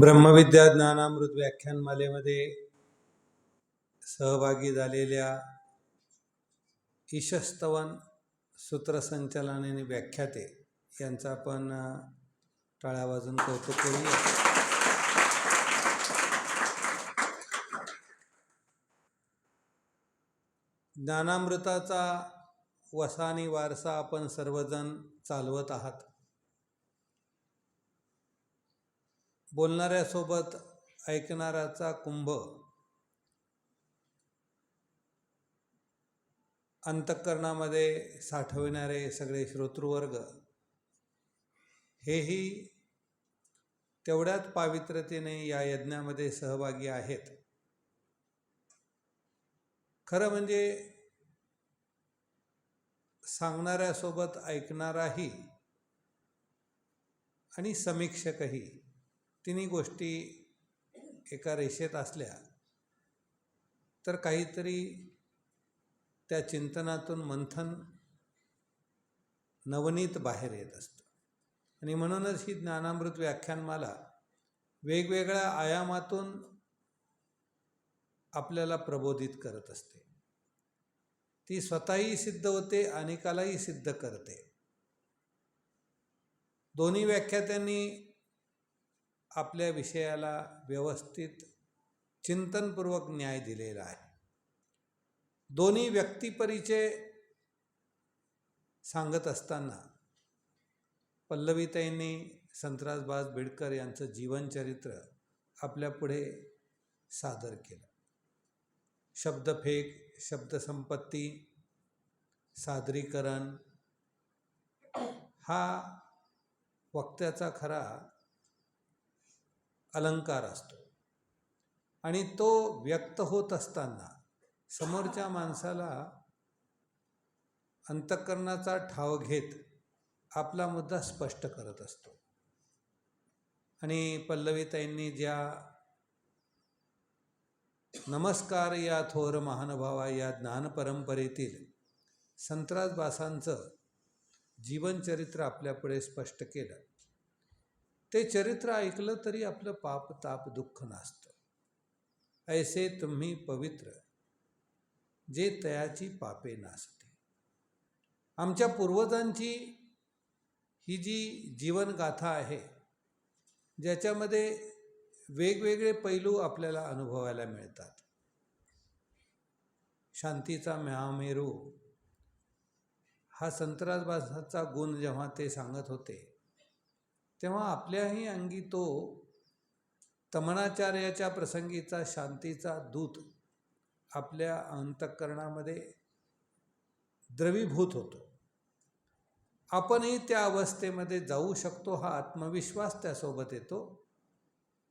ब्रह्मविद्या ज्ञानामृत व्याख्यानमालेमध्ये सहभागी झालेल्या ईशस्तवन सूत्रसंचालन व्याख्याते यांचा आपण टाळ्या वाजून कौतुक करूया. ज्ञानामृताचा वसानी वारसा आपण सर्वजण चालवत आहात. बोलणाऱ्यासोबत ऐकणाऱ्याचा कुंभ. अंतःकरणामध्ये साठविणारे सगळे श्रोतृवर्ग. हेही तेवढ्याच पावित्र्यतेने या यज्ञामध्ये सहभागी आहेत. खरं म्हणजे सांगणाऱ्यासोबत ऐकणाराही आणि समीक्षकही तिन्ही गोष्टी एका रेषेत असल्या तर काहीतरी त्या चिंतनातून मंथन नवनीत बाहेर येत असतं. आणि म्हणूनच ही ज्ञानामृत व्याख्यानमाला वेगवेगळ्या आयामातून आपल्याला प्रबोधित करत असते. ती स्वतःही सिद्ध होते अनेकालाही सिद्ध करते. दोन्ही व्याख्यात्यांनी आपल्या विषयाला व्यवस्थित चिंतनपूर्वक न्याय दिलेला आहे. दोन्ही व्यक्तिपरिचय सांगत असताना पल्लवीताईंनी संत्रासबाज बिडकर यांचं जीवनचरित्र आपल्यापुढे सादर केलं. शब्दफेक शब्दसंपत्ती सादरीकरण हा वक्त्याचा खरा अलंकार असतो. आणि तो व्यक्त होत असताना समोरच्या माणसाला अंतःकरणाचा ठाव घेत आपला मुद्दा स्पष्ट करत असतो. आणि पल्लवीताईंनी ज्या नमस्कार या थोर महानुभावा या ज्ञान परंपरेतील संत्रासबासांचं जीवनचरित्र आपल्यापुढे स्पष्ट केलं ते चरित्र ऐकलं तरी आपलं पाप ताप दुःख नासतं. ऐसे तुम्ही पवित्र जे तयाची पापे नासते. आमच्या पूर्वजांची ही जी जीवनगाथा आहे ज्याच्यामध्ये वेगवेगळे पैलू आपल्याला अनुभवायला मिळतात. शांतीचा महामेरू हा संत्रासबासाचा गुण जेव्हा ते सांगत होते तेव्हा आपल्याही अंगी तो तमनाचार्याच्या प्रसंगीचा शांतीचा दूत आपल्या अंतःकरणामध्ये द्रवीभूत होतो. आपणही त्या अवस्थेमध्ये जाऊ शकतो हा आत्मविश्वास त्यासोबत येतो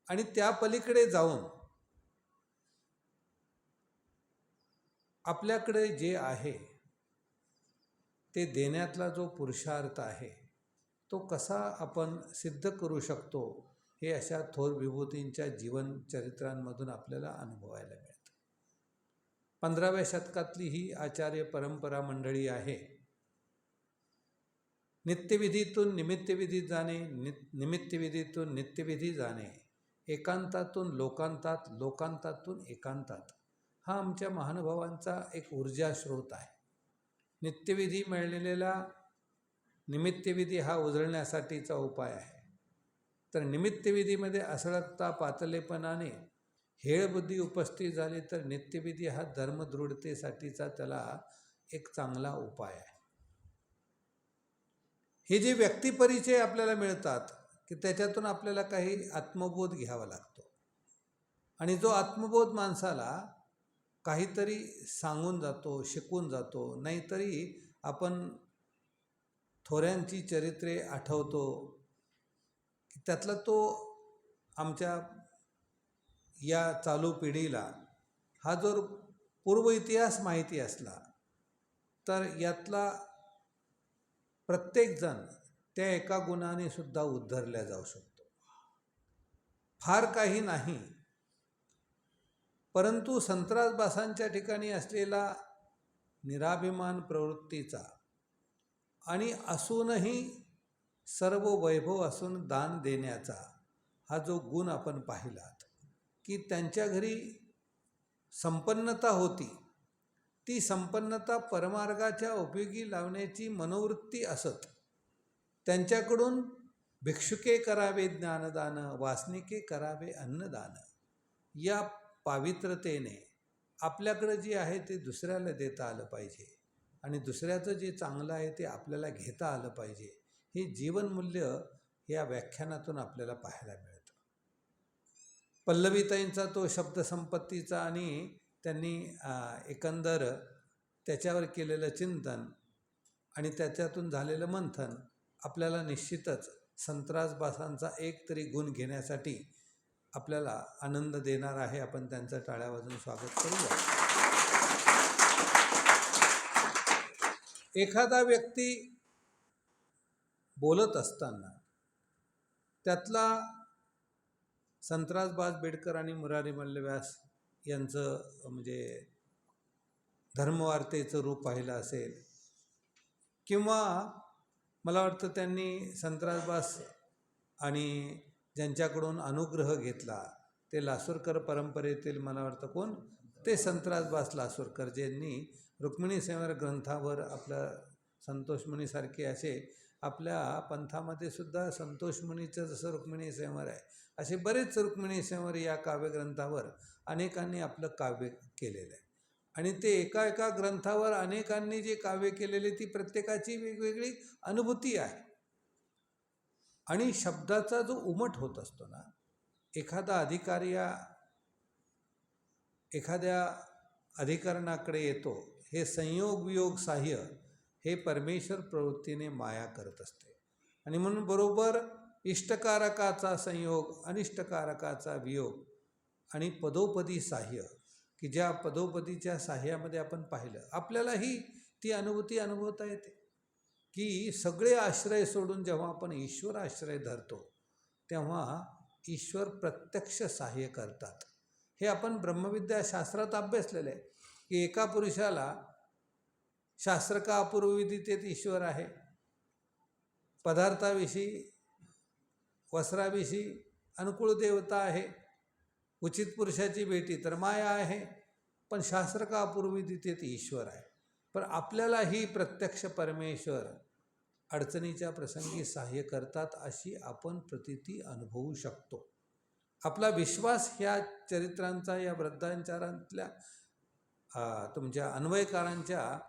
आणि त्या पलीकडे जाऊन आपल्याकडे जे आहे ते देण्यातला जो पुरुषार्थ आहे तो कसा आपण सिद्ध करू शकतो हे अशा थोर विभूतींच्या जीवनचरित्रांमधून आपल्याला अनुभवायला मिळतं. पंधराव्या शतकातली ही आचार्य परंपरा मंडळी आहे. नित्यविधीतून निमित्तविधी जाणे नि निमित्तविधीतून नित्यविधी जाणे एकांतातून लोकांतात लोकांतातून एकांतात हा आमच्या महानुभावांचा एक ऊर्जा स्रोत आहे. नित्यविधी मिळलेला निमित्तविधी हा उजळण्यासाठीचा उपाय आहे. तर निमित्तविधीमध्ये असळकता पातलेपणाने हेळबुद्धी उपस्थित झाली तर नित्यविधी हा धर्मदृढतेसाठीचा त्याला एक चांगला उपाय आहे. हे जे व्यक्तिपरिचय आपल्याला मिळतात की त्याच्यातून आपल्याला काही आत्मबोध घ्यावा लागतो. आणि जो आत्मबोध माणसाला काहीतरी सांगून जातो शिकून जातो नाहीतरी आपण थोऱ्यांची चरित्रे आठवतो. त्यातला तो आमच्या या चालू पिढीला हा जर पूर्व इतिहास माहिती असला तर यातला प्रत्येकजण त्या एका गुणाने सुद्धा उद्धरल्या जाऊ शकतो. फार काही नाही. परंतु संत्रासबासांच्या ठिकाणी असलेला निराभिमान प्रवृत्तीचा आणि असूनही सर्व वैभव असून दान देण्याचा हा जो गुण आपण पाहिलात की त्यांच्या घरी संपन्नता होती ती संपन्नता परमार्गाच्या उपयोगी लावण्याची मनोवृत्ती असत. त्यांच्याकडून भिक्षुके करावे ज्ञानदान वासनिके करावे अन्नदान. या पावित्रतेने आपल्याकडं जे आहे ते दुसऱ्याला देता आलं पाहिजे. आणि दुसऱ्याचं जे चांगलं आहे ते आपल्याला घेता आलं पाहिजे. हे जीवनमूल्य या व्याख्यानातून आपल्याला पाहायला मिळतं. पल्लवीताईंचा तो शब्दसंपत्तीचा आणि त्यांनी एकंदर त्याच्यावर केलेलं चिंतन आणि त्याच्यातून झालेलं मंथन आपल्याला निश्चितच संत्रासबासांचा एक तरी गुण घेण्यासाठी आपल्याला आनंद देणार आहे. आपण त्यांचं टाळ्या वाजून स्वागत करूया. एखादा व्यक्ती बोलत असताना त्यातला संत्रासबाज बेडकर आणि मुरारी मल्लव्यास यांचं म्हणजे धर्मवार्तेचं रूप पाहिलं असेल किंवा मला वाटतं त्यांनी संत्रासबास आणि ज्यांच्याकडून अनुग्रह घेतला ते लासूरकर परंपरेतील मला वाटतं कोण? ते संत्रासबास लासूरकर ज्यांनी रुक्मिणी सेवर ग्रंथावर आपल्या संतोषमुनीसारखे असे आपल्या पंथामध्ये सुद्धा संतोषमणीचं जसं रुक्मिणी सेवर आहे असे बरेच रुक्मिणी सेवर या काव्यग्रंथावर अनेकांनी आपलं काव्य केलेलं आहे. आणि ते एका एका ग्रंथावर अनेकांनी जे काव्य केलेले ती प्रत्येकाची वेगवेगळी अनुभूती आहे. आणि शब्दाचा जो उमट होत असतो ना एखादा अधिकारी या एखाद्या अधिकरणाकडे येतो हे संयोग वियोग साह्य हे परमेश्वर प्रवृत्तीने माया करत असते. आणि म्हणून बरोबर इष्टकारकाचा संयोग अनिष्टकारकाचा वियोग आणि पदोपदी साह्य की ज्या पदोपदीच्या साह्यामध्ये आपण पाहिलं आपल्यालाही ती अनुभूती अनुभवता येते. की सगळे आश्रय सोडून जेव्हा आपण ईश्वर आश्रय धरतो तेव्हा ईश्वर प्रत्यक्ष सहाय्य करतात. हे आपण ब्रह्मविद्याशास्त्रात अभ्यासलेलं आहे. की एका पुरुषाला शास्त्र का ईश्वर आहे. पदार्थाविषयी वस्त्राविषयी अनुकूळ देवता आहे. उचित पुरुषाची भेटी तर माया आहे पण शास्त्र का ईश्वर आहे. पण आपल्याला ही प्रत्यक्ष परमेश्वर अडचणीच्या प्रसंगी सहाय्य करतात अशी आपण प्रतिती अनुभवू शकतो. आपला विश्वास ह्या चरित्रांचा या वृद्धांचारांतल्या तुमच्या अन्वयकारांच्या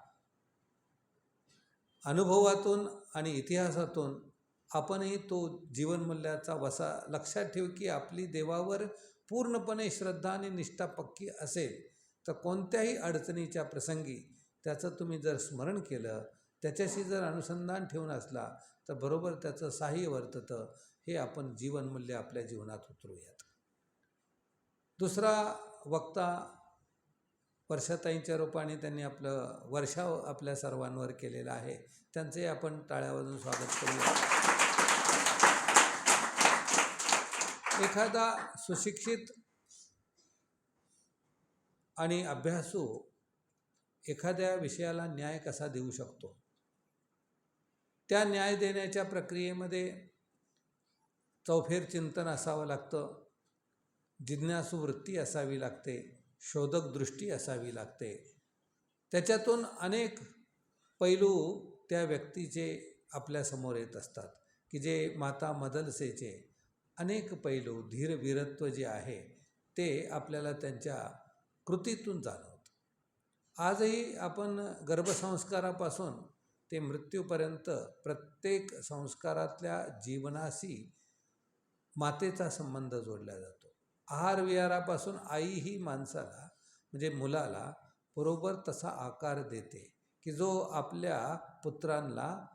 अनुभवातून आणि इतिहासातून आपणही तो जीवनमूल्याचा वसा लक्षात ठेव की आपली देवावर पूर्णपणे श्रद्धा आणि निष्ठा पक्की असेल तर कोणत्याही अडचणीच्या प्रसंगी त्याचं तुम्ही जर स्मरण केलं त्याच्याशी जर अनुसंधान ठेवून असला तर बरोबर त्याचं साह्य वर्ततं. हे आपण जीवनमूल्य आपल्या जीवनात उतरूयात दुसरा वक्ता वर्षाताईंच्या रूपाने त्यांनी आपलं वर्षाव आपल्या सर्वांवर केलेलं आहे. त्यांचंही आपण टाळ्यावरून स्वागत करूया. एखादा सुशिक्षित आणि अभ्यासू एखाद्या विषयाला न्याय कसा देऊ शकतो? त्या न्याय देण्याच्या प्रक्रियेमध्ये चौफेर चिंतन असावं लागतं. जिज्ञासू वृत्ती असावी लागते. शोधक दृष्टी असावी लागते. त्याच्यातून अनेक पैलू त्या व्यक्तीचे आपल्यासमोर येत असतात की जे माता मदलसेचे अनेक पैलू धीर वीरत्व जे आहे ते आपल्याला त्यांच्या कृतीतून जाणवतं. आजही आपण गर्भसंस्कारापासून ते मृत्यूपर्यंत प्रत्येक संस्कारातल्या जीवनाशी मातेचा संबंध जोडला जातो. आहार विहारापासून आई ही माणसाला म्हणजे मुलाला बरोबर तसा आकार देते की जो आपल्या पुत्रांना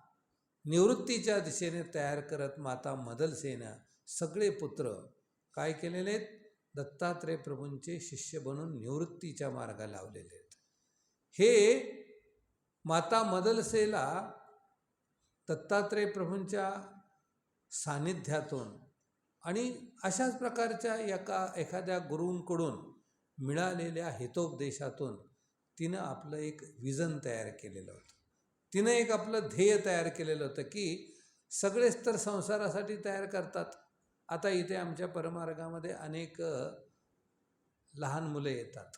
निवृत्तीच्या दिशेने तयार करत माता मदलसेनं सगळे पुत्र काय केलेले आहेत? दत्तात्रय प्रभूंचे शिष्य बनून निवृत्तीच्या मार्गा लावलेले आहेत. हे माता मदलसेला दत्तात्रय प्रभूंच्या सानिध्यातून आणि अशाच प्रकारच्या एका एखाद्या गुरूंकडून मिळालेल्या हितोपदेशातून तिनं आपलं एक विजन तयार केलेलं होतं. तिनं एक आपलं ध्येय तयार केलेलं होतं की सगळेच तर संसारासाठी तयार करतात. आता इथे आमच्या परमार्गामध्ये अनेक लहान मुलं येतात.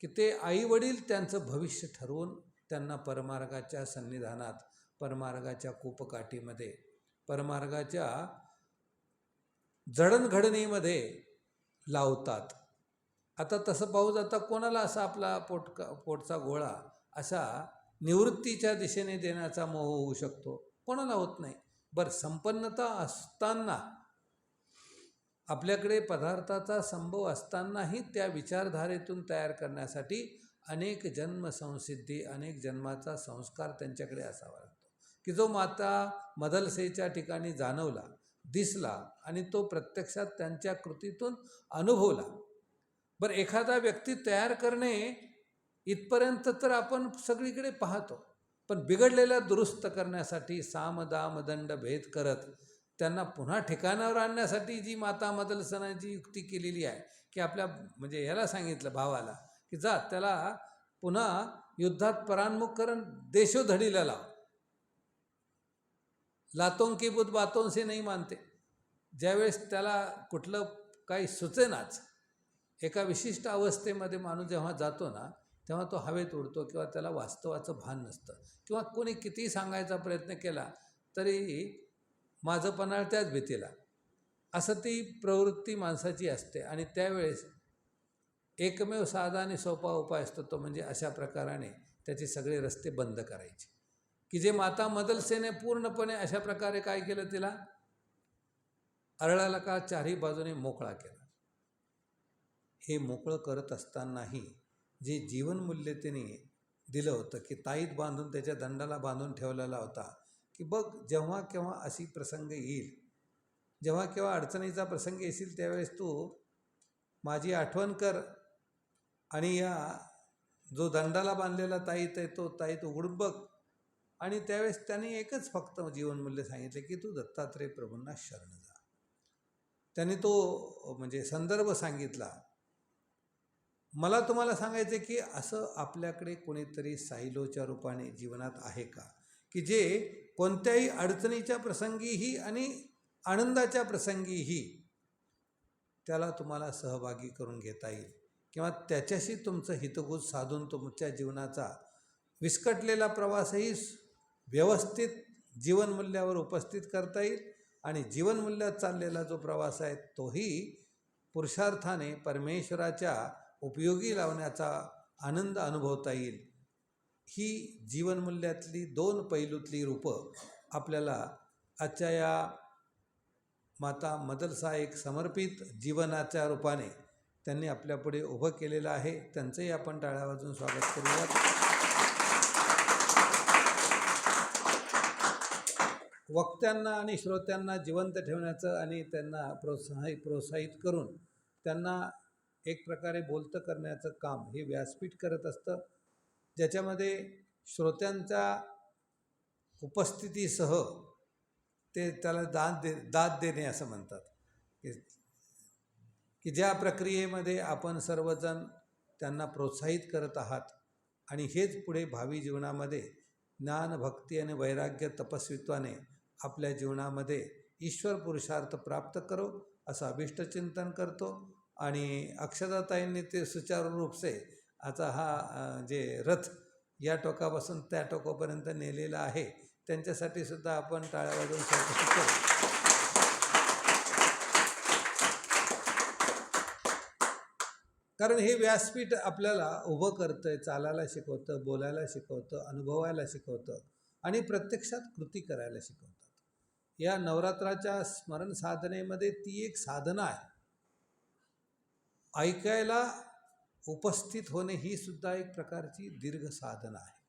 की ते आईवडील त्यांचं भविष्य ठरवून त्यांना परमार्गाच्या सन्निधानात परमार्गाच्या कूपकाठीमध्ये परमार्गाच्या जडणघडणीमध्ये लावतात. आता तसं पाहू जाता कोणाला असा आपला पोटका पोटचा गोळा असा निवृत्तीच्या दिशेने देण्याचा मोह होऊ शकतो? कोणाला होत नाही. बरं संपन्नता असताना आपल्याकडे पदार्थाचा संभव असतानाही त्या विचारधारेतून तयार करण्यासाठी अनेक जन्मसंसिद्धी अनेक जन्माचा संस्कार त्यांच्याकडे असावा लागतो. की जो माता मदलसेच्या ठिकाणी जाणवला दिसला आणि तो प्रत्यक्षात त्यांच्या कृतीतून अनुभवला. बरं एखादा व्यक्ती तयार करणे इथपर्यंत तर आपण सगळीकडे पाहतो पण बिघडलेला दुरुस्त करण्यासाठी साम दाम दंड भेद करत त्यांना पुन्हा ठिकाणावर आणण्यासाठी जी माता मदलसनाची युक्ती केलेली आहे की आपल्या म्हणजे ह्याला सांगितलं भावाला की जा त्याला पुन्हा युद्धात परान्मुख करून देशोधडीला लाव. लातों की बुद्ध बातों से नाही मानते। ज्यावेळेस त्याला कुठलं काही सुचेनाच एका विशिष्ट अवस्थेमध्ये माणूस जेव्हा जातो ना तेव्हा तो हवेत उडतो किंवा त्याला वास्तवाचं भान नसतं किंवा कोणी कितीही सांगायचा प्रयत्न केला तरी माझं पन्हाळ त्याच भीतीला. असं ती प्रवृत्ती माणसाची असते आणि त्यावेळेस एकमेव साधा आणि सोपा उपाय असतो तो म्हणजे अशा प्रकाराने त्याचे सगळे रस्ते बंद करायचे. की जे माता मदलसेने पूर्णपणे अशा प्रकारे काय केलं तिला? अरळाला का चारही बाजूने मोकळा केला. हे मोकळं करत असतानाही जे जीवनमूल्य तिने दिलं होतं की ताईत बांधून त्याच्या दंडाला बांधून ठेवलेला होता की बघ जेव्हा केव्हा अशी प्रसंग येईल जेव्हा केव्हा अडचणीचा प्रसंग येशील त्यावेळेस तू माझी आठवण कर आणि या जो दंडाला बांधलेला ताईत आहे तो ताईत उघडून बघ. आणि त्यावेळेस त्यांनी एकच फक्त जीवनमूल्य सांगितले की तू दत्तात्रय प्रभूंना शरण जा. त्यांनी तो म्हणजे संदर्भ सांगितला. मला तुम्हाला सांगायचं की असं आपल्याकडे कोणीतरी साईलोच्या रूपाने जीवनात आहे का? की जे कोणत्याही अडचणीच्या प्रसंगीही आणि आनंदाच्या प्रसंगीही त्याला तुम्हाला सहभागी करून घेता येईल किंवा त्याच्याशी तुमचं हितगुज साधून तुमच्या जीवनाचा विस्कटलेला प्रवासही व्यवस्थित जीवनमूल्यावर उपस्थित करता येईल आणि जीवनमूल्यात चाललेला जो प्रवास आहे तोही पुरुषार्थाने परमेश्वराच्या उपयोगी लावण्याचा आनंद अनुभवता येईल. ही जीवनमूल्यातली दोन पैलूतली रूपं आपल्याला आजच्या या माता मदरसा एक समर्पित जीवनाच्या रूपाने त्यांनी आपल्यापुढे उभं केलेलं आहे. त्यांचंही आपण टाळ्या वाजून स्वागत करूयात. वक्त्यांना आणि श्रोत्यांना जिवंत ठेवण्याचं आणि त्यांना प्रोत्साहित प्रोत्साहित करून त्यांना एक प्रकारे बोलतं करण्याचं काम हे व्यासपीठ करत असतं. ज्याच्यामध्ये श्रोत्यांच्या उपस्थितीसह ते त्याला दाद दे दाद देणे असं म्हणतात. की की ज्या प्रक्रियेमध्ये आपण सर्वजण त्यांना प्रोत्साहित करत आहात आणि हेच पुढे भावी जीवनामध्ये ज्ञान भक्ती आणि वैराग्य तपस्वित्वाने आपल्या जीवनामध्ये ईश्वर पुरुषार्थ प्राप्त करो असं अभिष्टचिंतन करतो. आणि अक्षताताईंनी ते सुचारू रूप से आता हा जे रथ या टोकापासून त्या टोकापर्यंत नेलेला आहे त्यांच्यासाठी सुद्धा आपण टाळ्या वाजवून चौकशी करू. कारण हे व्यासपीठ आपल्याला उभं करतं चालायला शिकवतं बोलायला शिकवतं अनुभवायला शिकवतं आणि प्रत्यक्षात कृती करायला शिकवतं. या नवरात्राच्या स्मरण साधनेमध्ये ती एक साधना आहे. ऐकायला उपस्थित होणे ही सुद्धा एक प्रकारची दीर्घ साधना आहे.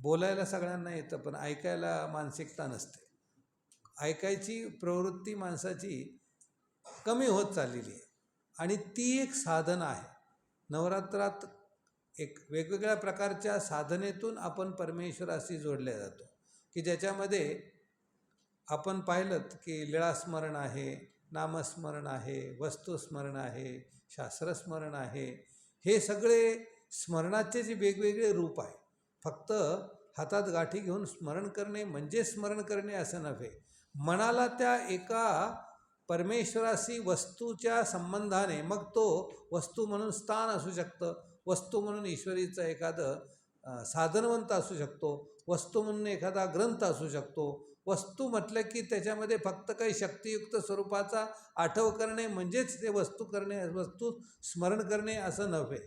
बोलायला सगळ्यांना येतं पण ऐकायला मानसिकता नसते. ऐकायची प्रवृत्ती माणसाची कमी होत चाललेली आहे. आणि ती एक साधना आहे. नवरात्रात एक वेगवेगळ्या प्रकारच्या साधनेतून आपण परमेश्वराशी जोडल्या जातो की ज्याच्यामध्ये आपण पाहिलं की लीळास्मरण आहे नामस्मरण आहे वस्तुस्मरण आहे शास्त्रस्मरण आहे हे सगळे स्मरणाचे जे वेगवेगळे रूप आहे फक्त हातात गाठी घेऊन स्मरण करणे म्हणजे स्मरण करणे असं नव्हे. मनाला त्या एका परमेश्वराशी वस्तूच्या संबंधाने मग तो वस्तू म्हणून स्थान असू शकतं वस्तू म्हणून ईश्वरीचं एखादं साधनवंत असू शकतो वस्तू म्हणून एखादा ग्रंथ असू शकतो वस्तू म्हटलं की त्याच्यामध्ये फक्त काही शक्तियुक्त स्वरूपाचा आठव करणे म्हणजेच ते वस्तू करणे वस्तू स्मरण करणे असं नव्हे.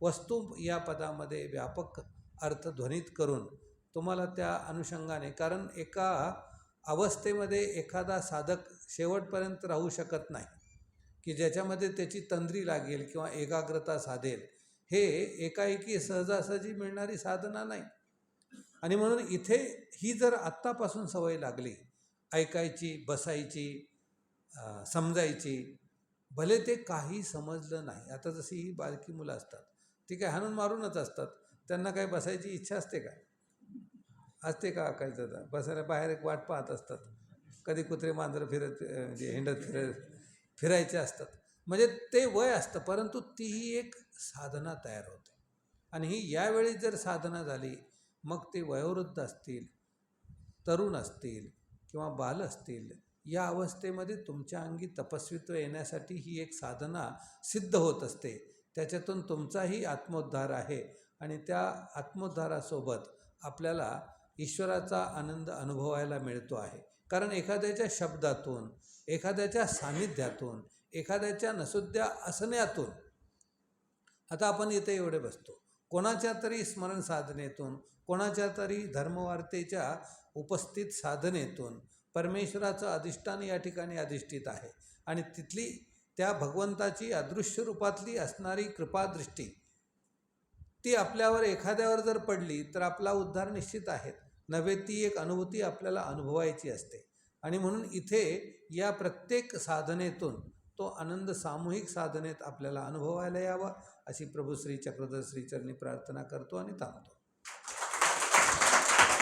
वस्तू या पदामध्ये व्यापक अर्थ ध्वनित करून तुम्हाला त्या अनुषंगाने कारण एका अवस्थेमध्ये एखादा साधक शेवटपर्यंत राहू शकत नाही की ज्याच्यामध्ये त्याची तंद्री लागेल किंवा एकाग्रता साधेल. हे एकाएकी सहजासहजी मिळणारी साधना नाही. आणि म्हणून इथे ही जर आत्तापासून सवय लागली ऐकायची बसायची समजायची भले ते काही समजलं नाही. आता जशी ही बारकी मुलं असतात ती काय हाणून मारूनच असतात. त्यांना काही बसायची इच्छा असते का? असते का काही दादा बसायला बाहेर एक वाट पाहत असतात. कधी कुत्रे मांजरं फिरत म्हणजे हिंडत फिरत फिरायचे असतात. म्हणजे ते वय असतं परंतु तीही एक साधना तयार होते. आणि ही यावेळी जर साधना झाली मग ते वयोवृद्ध असतील तरुण असतील किंवा बाल असतील या अवस्थेमध्ये तुमच्या अंगी तपस्वित्व येण्यासाठी ही एक साधना सिद्ध होत असते. त्याच्यातून तुमचाही आत्मोद्धार आहे आणि त्या आत्मोद्धारासोबत आपल्याला ईश्वराचा आनंद अनुभवायला मिळतो आहे. कारण एखाद्याच्या शब्दातून एखाद्याच्या सान्निध्यातून एखाद्याच्या नसुद्या असण्यातून आता आपण इथे एवढे बसतो. कोणाच्या तरी स्मरण साधनेतून कोणाच्या तरी धर्मवार्तेच्या उपस्थित साधनेतून परमेश्वराचं अधिष्ठान या ठिकाणी अधिष्ठित आहे. आणि तिथली त्या भगवंताची अदृश्य रूपातली असणारी कृपादृष्टी ती आपल्यावर एखाद्यावर जर पडली तर आपला उद्धार निश्चित आहे. नव्हे ती एक अनुभूती आपल्याला अनुभवायची असते. आणि म्हणून इथे या प्रत्येक साधनेतून तो आनंद सामूहिक साधनेत आपल्याला अनुभवायला यावा. अशी प्रभू श्री चक्रधर श्रीचरणी प्रार्थना करतो आणि थांबतो